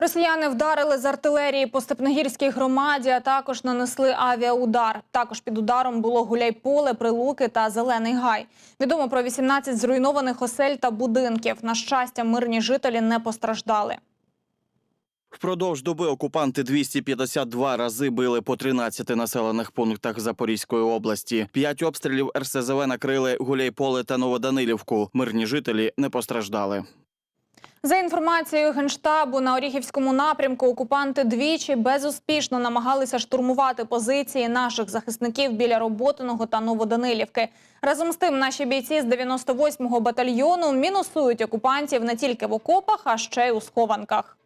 Росіяни вдарили з артилерії по Степногірській громаді, а також нанесли авіаудар. Також під ударом було Гуляйполе, Прилуки та Зелений Гай. Відомо про 18 зруйнованих осель та будинків. На щастя, мирні жителі не постраждали. Впродовж доби окупанти 252 рази били по 13 населених пунктах Запорізької області. П'ять обстрілів РСЗВ накрили Гуляйполе та Новоданилівку. Мирні жителі не постраждали. За інформацією генштабу на Оріхівському напрямку окупанти двічі безуспішно намагалися штурмувати позиції наших захисників біля Роботиного та Новоданилівки. Разом з тим, наші бійці з 98-го батальйону мінусують окупантів не тільки в окопах, а ще й у схованках.